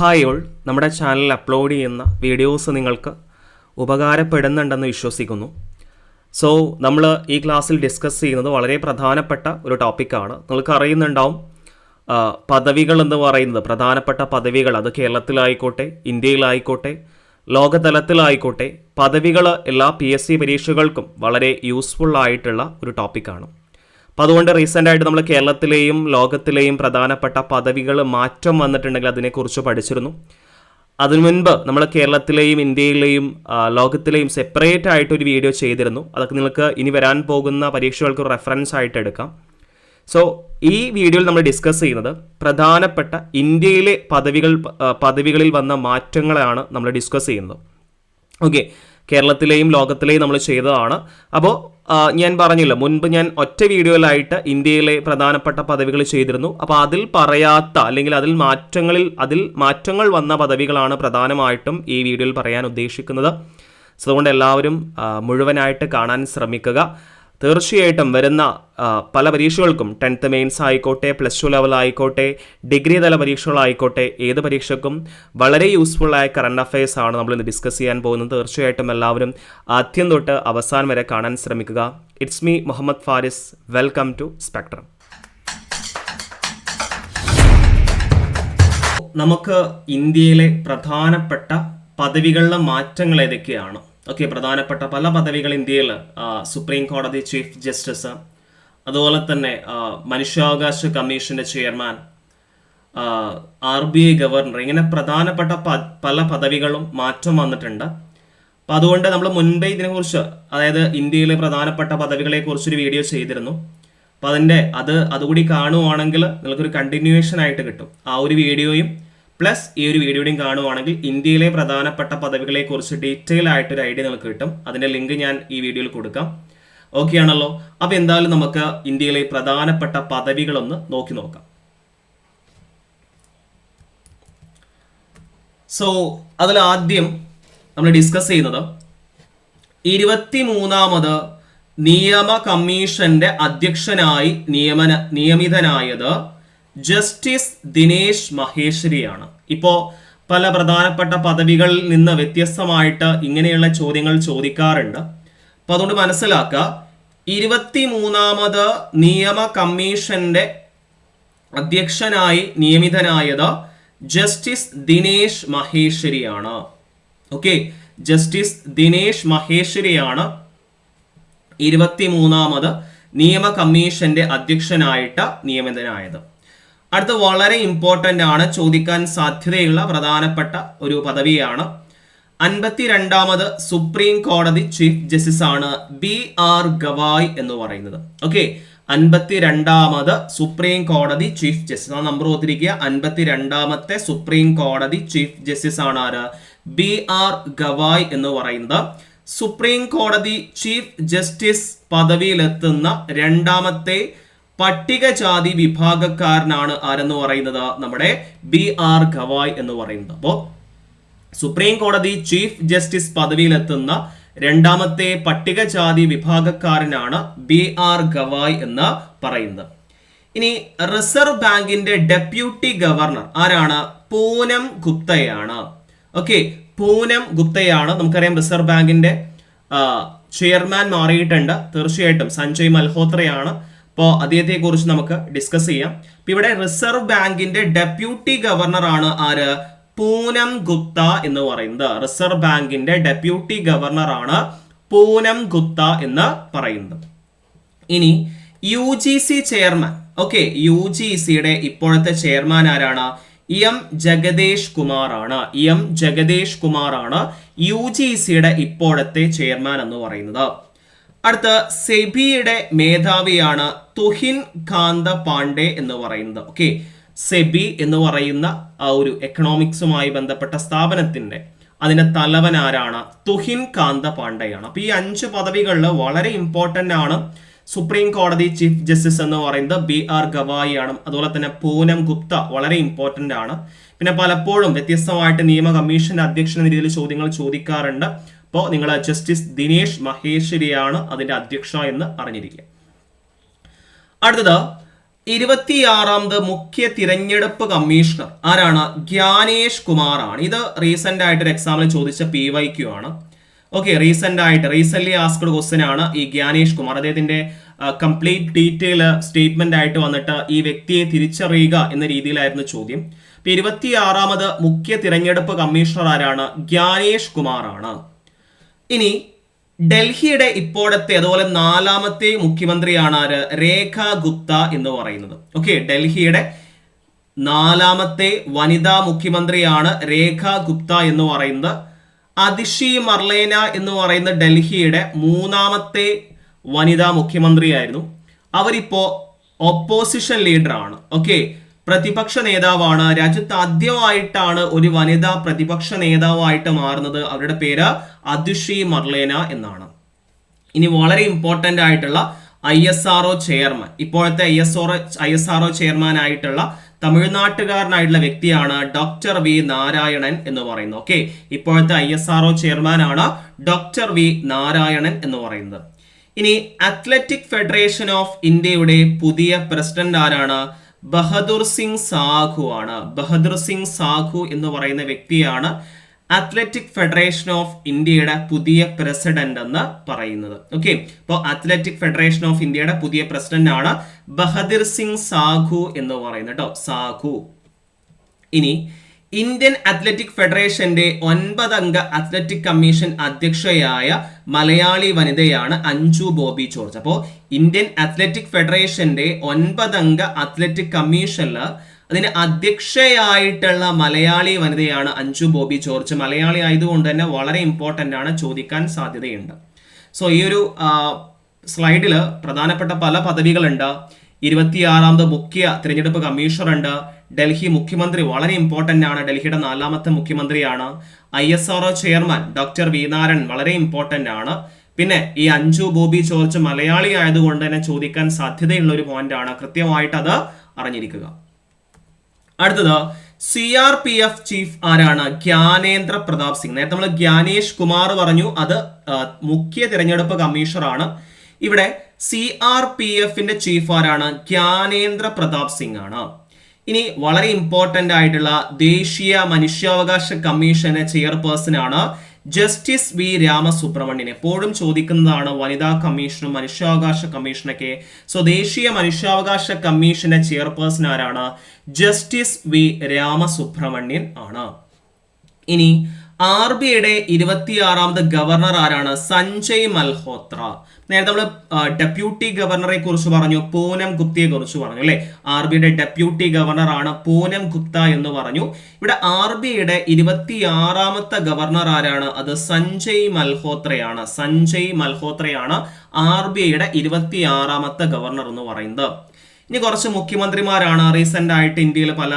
Hi all നമ്മുടെ ചാനലിൽ upload ചെയ്യുന്ന വീഡിയോസ് നിങ്ങൾക്ക് ഉപകാരപ്പെടുന്നുണ്ടെന്ന് വിശ്വസിക്കുന്നു. സോ നമ്മൾ ഈ ക്ലാസ്സിൽ ഡിസ്കസ് ചെയ്യുന്നത് വളരെ പ്രധാനപ്പെട്ട ഒരു ടോപ്പിക്കാണ് നിങ്ങൾക്ക് അറിയുന്നുണ്ടാവും പദവികൾ എന്ന് പറയുന്നത് പ്രധാനപ്പെട്ട പദവികൾ അത് കേരളത്തിലായിക്കോട്ടെ ഇന്ത്യയിലായിക്കോട്ടെ ലോകതലത്തിലായിക്കോട്ടെ പദവികൾ എല്ലാ പി എസ് സി പരീക്ഷകൾക്കും വളരെ യൂസ്ഫുൾ ആയിട്ടുള്ള ഒരു ടോപ്പിക്കാണ് അപ്പോൾ അതുകൊണ്ട് റീസെന്റ് ആയിട്ട് നമ്മൾ കേരളത്തിലെയും ലോകത്തിലെയും പ്രധാനപ്പെട്ട പദവികൾ മാറ്റം വന്നിട്ടുണ്ടെങ്കിൽ അതിനെക്കുറിച്ച് പഠിച്ചിരുന്നു. അതിനു മുൻപ് നമ്മൾ കേരളത്തിലെയും ഇന്ത്യയിലെയും ലോകത്തിലെയും സെപ്പറേറ്റ് ആയിട്ട് ഒരു വീഡിയോ ചെയ്തിരുന്നു. അതൊക്കെ നിങ്ങൾക്ക് ഇനി വരാൻ പോകുന്ന പരീക്ഷകൾക്ക് റെഫറൻസ് ആയിട്ട് എടുക്കാം. സോ ഈ വീഡിയോയിൽ നമ്മൾ ഡിസ്കസ് ചെയ്യുന്നത് പ്രധാനപ്പെട്ട ഇന്ത്യയിലെ പദവികൾ പദവികളിൽ വന്ന മാറ്റങ്ങളാണ് നമ്മൾ ഡിസ്കസ് ചെയ്യുന്നത്. ഓക്കെ കേരളത്തിലെയും ലോകത്തിലെയും നമ്മൾ ചെയ്തതാണ്. അപ്പോൾ ഞാൻ പറഞ്ഞില്ല മുൻപ് ഞാൻ ഒറ്റ വീഡിയോയിലായിട്ട് ഇന്ത്യയിലെ പ്രധാനപ്പെട്ട പദവികൾ ചെയ്തിരുന്നു. അപ്പോൾ അതിൽ പറയാത്ത അല്ലെങ്കിൽ അതിൽ മാറ്റങ്ങളിൽ അതിൽ മാറ്റങ്ങൾ വന്ന പദവികളാണ് പ്രധാനമായിട്ടും ഈ വീഡിയോയിൽ പറയാൻ ഉദ്ദേശിക്കുന്നത്. അതുകൊണ്ട് എല്ലാവരും മുഴുവനായിട്ട് കാണാൻ ശ്രമിക്കുക. തീർച്ചയായിട്ടും വരുന്ന പല പരീക്ഷകൾക്കും ടെൻത്ത് മെയിൻസ് ആയിക്കോട്ടെ പ്ലസ് ടു ലെവൽ ആയിക്കോട്ടെ ഡിഗ്രി തല പരീക്ഷകളായിക്കോട്ടെ ഏത് പരീക്ഷയ്ക്കും വളരെ യൂസ്ഫുള്ളായ കറണ്ട് അഫയേഴ്സ് ആണ് നമ്മൾ ഇന്ന് ഡിസ്കസ് ചെയ്യാൻ പോകുന്നത്. തീർച്ചയായിട്ടും എല്ലാവരും ആദ്യം തൊട്ട് അവസാനം വരെ കാണാൻ ശ്രമിക്കുക. It's me Muhammad Faris welcome to spectrum നമുക്ക് ഇന്ത്യയിലെ പ്രധാനപ്പെട്ട പദവികളിലെ മാറ്റങ്ങൾ ഏതൊക്കെയാണ്? ഓക്കെ പ്രധാനപ്പെട്ട പല പദവികൾ ഇന്ത്യയിൽ സുപ്രീം കോടതി ചീഫ് ജസ്റ്റിസ് അതുപോലെ തന്നെ മനുഷ്യാവകാശ കമ്മീഷന്റെ chairman R B I governor ഇങ്ങനെ പ്രധാനപ്പെട്ട പല പദവികളും മാറ്റം വന്നിട്ടുണ്ട്. അപ്പം അതുകൊണ്ട് നമ്മൾ മുൻപേ ഇതിനെക്കുറിച്ച് അതായത് ഇന്ത്യയിലെ പ്രധാനപ്പെട്ട പദവികളെ കുറിച്ചൊരു വീഡിയോ ചെയ്തിരുന്നു. അപ്പം അതിന്റെ അത് അതുകൂടി കാണുവാണെങ്കിൽ നിങ്ങൾക്കൊരു കണ്ടിന്യൂവേഷൻ ആയിട്ട് കിട്ടും. ആ ഒരു വീഡിയോയും പ്ലസ് ഈ ഒരു വീഡിയോയും കാണുവാണെങ്കിൽ ഇന്ത്യയിലെ പ്രധാനപ്പെട്ട പദവികളെ കുറിച്ച് ഡീറ്റെയിൽ ആയിട്ടൊരു ഐഡിയ നിങ്ങൾക്ക് കിട്ടും. അതിന്റെ ലിങ്ക് ഞാൻ ഈ വീഡിയോയിൽ കൊടുക്കാം. ഓക്കെ ആണല്ലോ? അപ്പോൾ എന്തായാലും നമുക്ക് ഇന്ത്യയിലെ പ്രധാനപ്പെട്ട പദവികളൊന്ന് നോക്കി നോക്കാം. സോ അതിൽ ആദ്യം നമ്മൾ ഡിസ്കസ് ചെയ്യുന്നത് ഇരുപത്തിമൂന്നാമത് നിയമ കമ്മീഷന്റെ അധ്യക്ഷനായി നിയമന നിയമിതനായത് ജസ്റ്റിസ് ദിനേശ് മഹേശ്വരിയാണ്. ഇപ്പോൾ പല പ്രധാനപ്പെട്ട പദവികളിൽ നിന്ന് വ്യത്യസ്തമായിട്ട് ഇങ്ങനെയുള്ള ചോദ്യങ്ങൾ ചോദിക്കാറുണ്ട്. അപ്പോൾ അതുകൊണ്ട് മനസ്സിലാക്കുക ഇരുപത്തിമൂന്നാമത് നിയമ കമ്മീഷന്റെ അധ്യക്ഷനായി നിയമിതനായത് ജസ്റ്റിസ് ദിനേശ് മഹേശ്വരിയാണ്. ഓക്കെ ജസ്റ്റിസ് ദിനേശ് മഹേശ്വരിയാണ് ഇരുപത്തിമൂന്നാമത് നിയമ കമ്മീഷന്റെ അധ്യക്ഷനായിട്ട് നിയമിതനായത്. അടുത്ത വളരെ ഇമ്പോർട്ടന്റ് ആണ് ചോദിക്കാൻ സാധ്യതയുള്ള പ്രധാനപ്പെട്ട ഒരു പദവിയാണ്. അൻപത്തിരണ്ടാമത് സുപ്രീം കോടതി ചീഫ് ജസ്റ്റിസ് ആണ് ബി ആർ ഗവായ് എന്ന് പറയുന്നത്. ഓക്കെ അൻപത്തിരണ്ടാമത് സുപ്രീം കോടതി ചീഫ് ജസ്റ്റിസ് ആ നമ്പർ ഓർത്തിരിക്കുക അൻപത്തിരണ്ടാമത്തെ സുപ്രീം കോടതി ചീഫ് ജസ്റ്റിസ് ആണ് ആര്? ബി ആർ ഗവായ് എന്ന് പറയുന്നത്. സുപ്രീം കോടതി ചീഫ് ജസ്റ്റിസ് പദവിയിലെത്തുന്ന രണ്ടാമത്തെ പട്ടികജാതി വിഭാഗക്കാരനാണ് ആരെന്ന് പറയുന്നത് നമ്മുടെ ബി ആർ ഗവായ് എന്ന് പറയുന്നത്. അപ്പോൾ സുപ്രീം കോടതി ചീഫ് ജസ്റ്റിസ് പദവിയിലെത്തുന്ന രണ്ടാമത്തെ പട്ടികജാതി വിഭാഗക്കാരനാണ് ബി ആർ ഗവായ് എന്ന് പറയുന്നത്. ഇനി റിസർവ് ബാങ്കിന്റെ ഡെപ്യൂട്ടി ഗവർണർ ആരാണ്? പൂനം ഗുപ്തയാണ്. ഓക്കെ പൂനം ഗുപ്തയാണ്. നമുക്കറിയാം റിസർവ് ബാങ്കിന്റെ ചെയർമാൻ മാറിയിട്ടുണ്ട്. തീർച്ചയായിട്ടും സഞ്ജയ് മൽഹോത്രയാണ്. അപ്പോൾ അദ്ദേഹത്തെ കുറിച്ച് നമുക്ക് ഡിസ്കസ് ചെയ്യാം. ഇപ്പൊ ഇവിടെ റിസർവ് ബാങ്കിന്റെ ഡെപ്യൂട്ടി ഗവർണർ ആണ് ആര്? പൂനം ഗുപ്ത എന്ന് പറയുന്നത്. റിസർവ് ബാങ്കിന്റെ ഡെപ്യൂട്ടി ഗവർണർ ആണ് പൂനം ഗുപ്ത എന്ന് പറയുന്നത്. ഇനി U G C chairman okay U G സിയുടെ ഇപ്പോഴത്തെ ചെയർമാൻ ആരാണ്? എം ജഗദേഷ് കുമാർ ആണ്. എം ജഗദേഷ് കുമാർ ആണ് യു ജി സിയുടെ ഇപ്പോഴത്തെ ചെയർമാൻ എന്ന് പറയുന്നത്. അടുത്ത സെബിയുടെ മേധാവിയാണ് തുഹിൻ കാന്ത പാണ്ഡെ എന്ന് പറയുന്നത്. ഓക്കെ സെബി എന്ന് പറയുന്ന ആ ഒരു എക്കണോമിക്സുമായി ബന്ധപ്പെട്ട സ്ഥാപനത്തിന്റെ അതിന്റെ തലവൻ ആരാണ്? തുഹിൻ കാന്ത പാണ്ഡെയാണ് അപ്പൊ ഈ അഞ്ച് പദവികളിൽ വളരെ ഇമ്പോർട്ടന്റ് ആണ്. സുപ്രീം കോടതി ചീഫ് ജസ്റ്റിസ് എന്ന് പറയുന്നത് ബി ആർ ഗവായി ആണ്. അതുപോലെ തന്നെ പൂനം ഗുപ്ത വളരെ ഇമ്പോർട്ടന്റ് ആണ്. പിന്നെ പലപ്പോഴും വ്യത്യസ്തമായിട്ട് നിയമ കമ്മീഷന്റെ അധ്യക്ഷൻ എന്ന രീതിയിൽ ചോദ്യങ്ങൾ ചോദിക്കാറുണ്ട്. അപ്പോൾ നിങ്ങൾ ജസ്റ്റിസ് ദിനേഷ് മഹേശ്വരിയാണ് അതിന്റെ അധ്യക്ഷ എന്ന് അറിഞ്ഞിരിക്കുക. അടുത്തത് ഇരുപത്തിയാറാമത് മുഖ്യ തിരഞ്ഞെടുപ്പ് കമ്മീഷണർ ആരാണ്? ഗ്യാനേഷ് കുമാർ ആണ് ഇത് റീസെന്റ് ആയിട്ട് ഒരു എക്സാമിൽ ചോദിച്ച പി വൈ ക്യു ആണ്. ഓക്കെ റീസെന്റ് ആയിട്ട് റീസെന്റ് ആസ്ക്ഡ് ക്വസ്റ്റ്യൻ ആണ് ഈ ഗ്യാനേഷ് കുമാർ. അദ്ദേഹത്തിന്റെ കംപ്ലീറ്റ് ഡീറ്റെയിൽ സ്റ്റേറ്റ്മെന്റ് ആയിട്ട് വന്നിട്ട് ഈ വ്യക്തിയെ തിരിച്ചറിയുക എന്ന രീതിയിലായിരുന്നു ചോദ്യം. ഇപ്പൊ ഇരുപത്തിയാറാമത് മുഖ്യ തിരഞ്ഞെടുപ്പ് കമ്മീഷണർ ആരാണ്? ഗ്യാനേഷ് കുമാർ ആണ് ഇനി ഡൽഹിയുടെ ഇപ്പോഴത്തെ അതുപോലെ നാലാമത്തെ മുഖ്യമന്ത്രിയാണ് ആര്? രേഖ ഗുപ്ത എന്ന് പറയുന്നത്. ഓക്കെ ഡൽഹിയുടെ നാലാമത്തെ വനിതാ മുഖ്യമന്ത്രിയാണ് രേഖ ഗുപ്ത എന്ന് പറയുന്നത്. അതിഷി മർലേന എന്ന് പറയുന്ന ഡൽഹിയുടെ മൂന്നാമത്തെ വനിതാ മുഖ്യമന്ത്രിയായിരുന്നു. അവരിപ്പോ ഓപ്പോസിഷൻ ലീഡറാണ് ഓക്കെ പ്രതിപക്ഷ നേതാവാണ്. രാജ്യത്ത് ആദ്യമായിട്ടാണ് ഒരു വനിതാ പ്രതിപക്ഷ നേതാവായിട്ട് മാറുന്നത്. അവരുടെ പേര് അതിഷി മർലേന എന്നാണ്. ഇനി വളരെ ഇമ്പോർട്ടന്റ് ആയിട്ടുള്ള I S R O chairman ഇപ്പോഴത്തെ I S O I S R O chairman ആയിട്ടുള്ള തമിഴ്നാട്ടുകാരനായിട്ടുള്ള വ്യക്തിയാണ് ഡോക്ടർ വി നാരായണൻ എന്ന് പറയുന്നത്. ഓക്കെ ഇപ്പോഴത്തെ I S R O chairman ആണ് ഡോക്ടർ വി നാരായണൻ എന്ന് പറയുന്നത്. ഇനി അത്ലറ്റിക് ഫെഡറേഷൻ ഓഫ് ഇന്ത്യയുടെ പുതിയ പ്രസിഡന്റ് ആരാണ്? ബഹദൂർ സിംഗ് സാഹു ആണ്. ബഹദൂർ സിംഗ് സാഹു എന്ന് പറയുന്ന വ്യക്തിയാണ് അത്ലറ്റിക് ഫെഡറേഷൻ ഓഫ് ഇന്ത്യയുടെ പുതിയ പ്രസിഡന്റ് എന്ന് പറയുന്നത്. ഓക്കെ അപ്പോൾ അത്ലറ്റിക് ഫെഡറേഷൻ ഓഫ് ഇന്ത്യയുടെ പുതിയ പ്രസിഡന്റ് ആണ് ബഹദൂർ സിംഗ് സാഹു എന്ന് പറയുന്നത് കേട്ടോ സാഹു ഇനി ഇന്ത്യൻ അത്ലറ്റിക് ഫെഡറേഷന്റെ ഒൻപതംഗ അത്ലറ്റിക് കമ്മീഷൻ അധ്യക്ഷയായ മലയാളി വനിതയാണ് അഞ്ജു ബോബി ജോർജ്. അപ്പോൾ ഇന്ത്യൻ അത്ലറ്റിക് ഫെഡറേഷന്റെ ഒൻപതംഗ അത്ലറ്റിക് കമ്മീഷനിൽ അതിന് അധ്യക്ഷയായിട്ടുള്ള മലയാളി വനിതയാണ് അഞ്ജു ബോബി ജോർജ്. മലയാളി ആയതുകൊണ്ട് തന്നെ വളരെ ഇമ്പോർട്ടന്റ് ആണ് ചോദിക്കാൻ സാധ്യതയുണ്ട്. സോ ഈ ഒരു സ്ലൈഡിൽ പ്രധാനപ്പെട്ട പല പദവികളുണ്ട്. ഇരുപത്തിയാറാമത് മുഖ്യ തിരഞ്ഞെടുപ്പ് കമ്മീഷണർ ഉണ്ട് ഡൽഹി മുഖ്യമന്ത്രി വളരെ ഇമ്പോർട്ടന്റ് ആണ്. ഡൽഹിയുടെ നാലാമത്തെ മുഖ്യമന്ത്രിയാണ്. I S R chairman doctor V Narayan വളരെ ഇമ്പോർട്ടന്റ് ആണ്. പിന്നെ ഈ അഞ്ചു ബോബി ജോർജ് മലയാളി ആയതുകൊണ്ട് തന്നെ ചോദിക്കാൻ സാധ്യതയുള്ള ഒരു പോയിന്റ് ആണ്. കൃത്യമായിട്ട് അത് അറിഞ്ഞിരിക്കുക. അടുത്തത് C R P F chief ആരാണ്? ജ്ഞാനേന്ദ്ര പ്രതാപ് സിംഗ്. നേരത്തെ നമ്മൾ ജ്ഞാനേഷ് കുമാർ പറഞ്ഞു. അത് മുഖ്യ തിരഞ്ഞെടുപ്പ് കമ്മീഷണറാണ്. ഇവിടെ സി ആർ പി എഫിന്റെ ചീഫ് ആരാണ്? ജ്ഞാനേന്ദ്ര പ്രതാപ് സിംഗ് ആണ് ഇനി വളരെ ഇമ്പോർട്ടന്റ് ആയിട്ടുള്ള ദേശീയ മനുഷ്യാവകാശ കമ്മീഷന്റെ ചെയർപേഴ്സൺ ആണ് ജസ്റ്റിസ് വി രാമസുബ്രഹ്മണ്യൻ. എപ്പോഴും ചോദിക്കുന്നതാണ് വനിതാ കമ്മീഷനും മനുഷ്യാവകാശ കമ്മീഷനൊക്കെ സോ ദേശീയ മനുഷ്യാവകാശ കമ്മീഷന്റെ ചെയർപേഴ്സൺ ആരാണ്? ജസ്റ്റിസ് വി രാമസുബ്രഹ്മണ്യൻ ആണ്. ഇനി ആർ ബി ഐയുടെ ഇരുപത്തിയാറാമത് ഗവർണർ ആരാണ്? സഞ്ജയ് മൽഹോത്ര. നേരത്തെ നമ്മൾ ഡെപ്യൂട്ടി ഗവർണറെ കുറിച്ച് പറഞ്ഞു പൂനം ഗുപ്തയെ കുറിച്ച് പറഞ്ഞു അല്ലെ? ആർ ബി ഐയുടെ ഡെപ്യൂട്ടി ഗവർണർ ആണ് പൂനം ഗുപ്ത എന്ന് പറഞ്ഞു. ഇവിടെ ആർ ബി ഐയുടെ ഇരുപത്തിയാറാമത്തെ ഗവർണർ ആരാണ്? അത് സഞ്ജയ് മൽഹോത്രയാണ്. സഞ്ജയ് മൽഹോത്രയാണ് ആർ ബി ഐയുടെ ഇരുപത്തിയാറാമത്തെ ഗവർണർ എന്ന് പറയുന്നത്. ഇനി കുറച്ച് മുഖ്യമന്ത്രിമാരാണ്. റീസെന്റ് ആയിട്ട് ഇന്ത്യയിൽ പല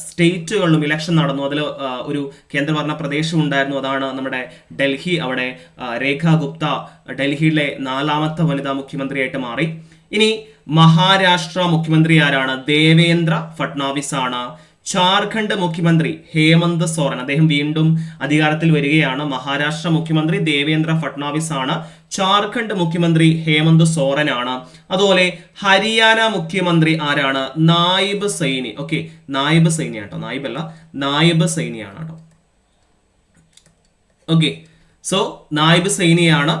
സ്റ്റേറ്റുകളിലും ഇലക്ഷൻ നടന്നു. അതിൽ ഒരു കേന്ദ്രഭരണ പ്രദേശം ഉണ്ടായിരുന്നു. അതാണ് നമ്മുടെ ഡൽഹി. അവിടെ രേഖ ഗുപ്ത ഡൽഹിയിലെ നാലാമത്തെ വനിതാ മുഖ്യമന്ത്രിയായിട്ട് മാറി. ഇനി മഹാരാഷ്ട്ര മുഖ്യമന്ത്രി ആരാണ്? ദേവേന്ദ്ര ഫട്നാവിസ് ആണ് ജാർഖണ്ഡ് മുഖ്യമന്ത്രി ഹേമന്ത് സോറൻ. അദ്ദേഹം വീണ്ടും അധികാരത്തിൽ വരികയാണ്. മഹാരാഷ്ട്ര മുഖ്യമന്ത്രി ദേവേന്ദ്ര ഫട്നാവിസ് ആണ്. ജാർഖണ്ഡ് മുഖ്യമന്ത്രി ഹേമന്ത് സോറൻ ആണ്. അതുപോലെ ഹരിയാന മുഖ്യമന്ത്രി ആരാണ്? നായിബ് സൈനി. ഓക്കെ നായിബ് സൈനി ആട്ടോ. നായിബ് അല്ല നായിബ് സൈനിയാണ് കേട്ടോ ഓക്കെ സോ നായിബ് സൈനിയാണ്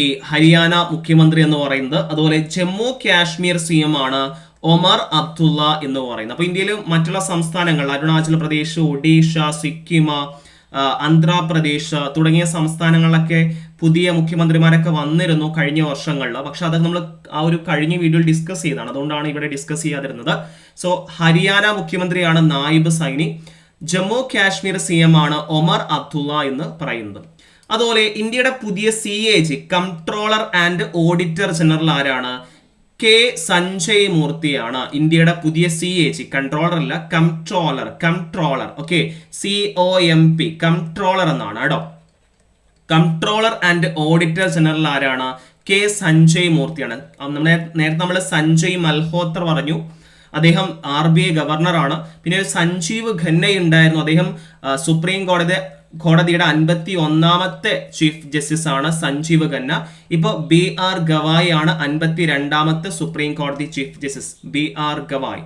ഈ ഹരിയാന മുഖ്യമന്ത്രി എന്ന് പറയുന്നത്. അതുപോലെ ജമ്മു കാശ്മീർ സി എം ആണ് ഒമർ അബ്ദുള്ള എന്ന് പറയുന്നത് അപ്പോൾ ഇന്ത്യയിലെ മറ്റുള്ള സംസ്ഥാനങ്ങൾ അരുണാചൽ പ്രദേശ് ഒഡീഷ സിക്കിമ ആന്ധ്രാപ്രദേശ് തുടങ്ങിയ സംസ്ഥാനങ്ങളിലൊക്കെ പുതിയ മുഖ്യമന്ത്രിമാരൊക്കെ വന്നിരുന്നു കഴിഞ്ഞ വർഷങ്ങളിൽ. പക്ഷെ അതൊക്കെ നമ്മൾ ആ ഒരു കഴിഞ്ഞ വീഡിയോയിൽ ഡിസ്കസ് ചെയ്താണ് അതുകൊണ്ടാണ് ഇവിടെ ഡിസ്കസ് ചെയ്യാതിരുന്നത്. സോ ഹരിയാന മുഖ്യമന്ത്രിയാണ് നായിബ് സൈനി. ജമ്മു കാശ്മീർ സി എം ആണ് ഒമർ അബ്ദുള്ള എന്ന് പറയുന്നത്. അതുപോലെ ഇന്ത്യയുടെ പുതിയ C A G comptroller and auditor general ആരാണ്? കെ സഞ്ജയ് മൂർത്തിയാണ് ഇന്ത്യയുടെ പുതിയ സി എ ജി കൺട്രോളർ അല്ല comptroller comptroller okay C O M P comptroller എന്നാണ് കേട്ടോ. കംട്രോളർ ആൻഡ് ഓഡിറ്റർ ജനറൽ ആരാണ്? കെ സഞ്ജയ് മൂർത്തിയാണ്. നമ്മുടെ നേരത്തെ നമ്മൾ സഞ്ജയ് മൽഹോത്ര പറഞ്ഞു. അദ്ദേഹം ആർ ബി ഐ ഗവർണറാണ് പിന്നെ സഞ്ജീവ് ഖന്ന ഉണ്ടായിരുന്നു അദ്ദേഹം സുപ്രീം കോടതി കോടതിയുടെ അൻപത്തി ഒന്നാമത്തെ ചീഫ് ജസ്റ്റിസ് ആണ് സഞ്ജീവ് ഖന്ന. ഇപ്പോൾ ബി ആർ ഗവായ് ആണ് അൻപത്തി രണ്ടാമത്തെ സുപ്രീം കോടതി chief justice B R Gavai.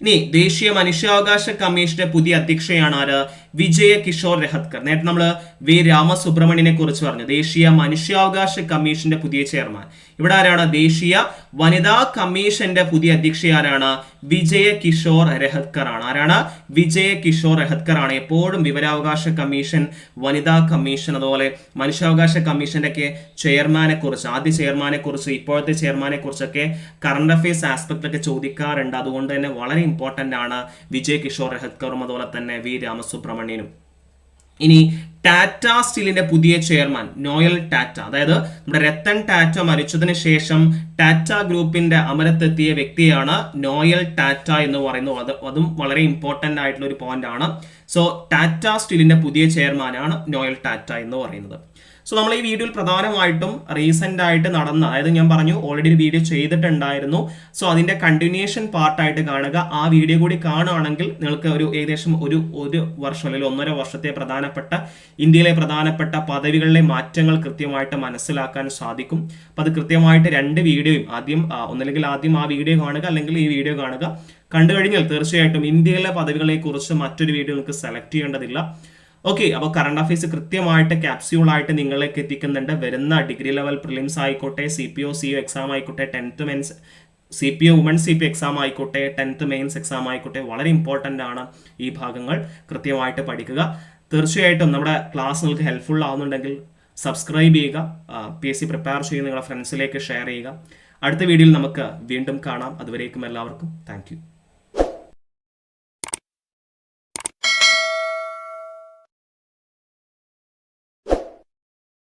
ഇനി ദേശീയ മനുഷ്യാവകാശ കമ്മീഷന്റെ പുതിയ അധ്യക്ഷയാണ് ആര് വിജയ കിഷോർ രഹത്കർ. നേരത്തെ നമ്മൾ വി രാമസുബ്രഹ്മണ്യനെ കുറിച്ച് പറഞ്ഞു. ദേശീയ മനുഷ്യാവകാശ കമ്മീഷന്റെ പുതിയ ചെയർമാൻ. ഇവിടെ ആരാണ്? ദേശീയ വനിതാ കമ്മീഷന്റെ പുതിയ അധ്യക്ഷ ആരാണ്? വിജയ കിഷോർ രഹത്കർ ആണ്. ആരാണ്? വിജയ കിഷോർ രഹത്കർ ആണ്. എപ്പോഴും വിവരാവകാശ കമ്മീഷൻ വനിതാ കമ്മീഷൻ അതുപോലെ മനുഷ്യാവകാശ കമ്മീഷന്റെ ഒക്കെ ചെയർമാനെ കുറിച്ച് ആദ്യ ചെയർമാനെ കുറിച്ച് ഇപ്പോഴത്തെ ചെയർമാനെ കുറിച്ചൊക്കെ കറണ്ട് അഫയേഴ്സ് ആസ്പെക്ട് ഒക്കെ ചോദിക്കാറുണ്ട്. അതുകൊണ്ട് തന്നെ വളരെ ഇമ്പോർട്ടന്റ് ആണ് വിജയ് കിഷോർ രഹത്കറും അതുപോലെ തന്നെ വി രാമസുബ്രഹ്മണ്യനും ഇനി ടാറ്റ സ്റ്റീലിന്റെ പുതിയ ചെയർമാൻ നോയൽ ടാറ്റ. അതായത് നമ്മുടെ രത്തൻ ടാറ്റ മരിച്ചതിന് ശേഷം ടാറ്റ ഗ്രൂപ്പിന്റെ അമരത്തെത്തിയ വ്യക്തിയാണ് നോയൽ ടാറ്റ എന്ന് പറയുന്നത്. അത് അതും വളരെ ഇമ്പോർട്ടന്റ് ആയിട്ടുള്ള ഒരു പോയിന്റ് ആണ്. സോ ടാറ്റ സ്റ്റീലിന്റെ പുതിയ ചെയർമാനാണ് നോയൽ ടാറ്റ എന്ന് പറയുന്നത്. സോ നമ്മൾ ഈ വീഡിയോയിൽ പ്രധാനമായിട്ടും റീസെന്റ് ആയിട്ട് നടന്ന അതായത് ഞാൻ പറഞ്ഞു ഓൾറെഡി ഒരു വീഡിയോ ചെയ്തിട്ടുണ്ടായിരുന്നു. സോ അതിന്റെ കണ്ടിന്യൂഷൻ പാർട്ടായിട്ട് കാണുക. ആ വീഡിയോ കൂടി കാണുകയാണെങ്കിൽ നിങ്ങൾക്ക് ഒരു ഏകദേശം ഒരു ഒരു വർഷം അല്ലെങ്കിൽ ഒന്നര വർഷത്തെ പ്രധാനപ്പെട്ട ഇന്ത്യയിലെ പ്രധാനപ്പെട്ട പദവികളിലെ മാറ്റങ്ങൾ കൃത്യമായിട്ട് മനസ്സിലാക്കാൻ സാധിക്കും. അപ്പം അത് കൃത്യമായിട്ട് രണ്ട് വീഡിയോയും ആദ്യം ഒന്നല്ലെങ്കിൽ ആദ്യം ആ വീഡിയോ കാണുക അല്ലെങ്കിൽ ഈ വീഡിയോ കാണുക. കണ്ടു കഴിഞ്ഞാൽ തീർച്ചയായിട്ടും ഇന്ത്യയിലെ പദവികളെ കുറിച്ച് മറ്റൊരു വീഡിയോ നിങ്ങൾക്ക് സെലക്ട് ചെയ്യേണ്ടതില്ല. ഓക്കെ അപ്പോൾ കറണ്ട് അഫയേഴ്സ് കൃത്യമായിട്ട് ക്യാപ്സ്യൂളായിട്ട് നിങ്ങളിലേക്ക് എത്തിക്കുന്നുണ്ട്. വരുന്ന ഡിഗ്രി ലെവൽ പ്രിലിംസ് ആയിക്കോട്ടെ C P O C O exam ആയിക്കോട്ടെ tenth mains C P O women C P exam ആയിക്കോട്ടെ ടെൻത്ത് മെയിൻസ് എക്സാം ആയിക്കോട്ടെ വളരെ ഇമ്പോർട്ടന്റ് ആണ് ഈ ഭാഗങ്ങൾ കൃത്യമായിട്ട് പഠിക്കുക. തീർച്ചയായിട്ടും നമ്മുടെ ക്ലാസ് നിങ്ങൾക്ക് ഹെൽപ്ഫുൾ ആവുന്നുണ്ടെങ്കിൽ സബ്സ്ക്രൈബ് ചെയ്യുക പി എസ് സി പ്രിപ്പയർ ചെയ്യുന്ന നിങ്ങളുടെ ഫ്രണ്ട്സിലേക്ക് ഷെയർ ചെയ്യുക. അടുത്ത വീഡിയോയിൽ നമുക്ക് വീണ്ടും കാണാം. അതുവരേക്കും എല്ലാവർക്കും താങ്ക്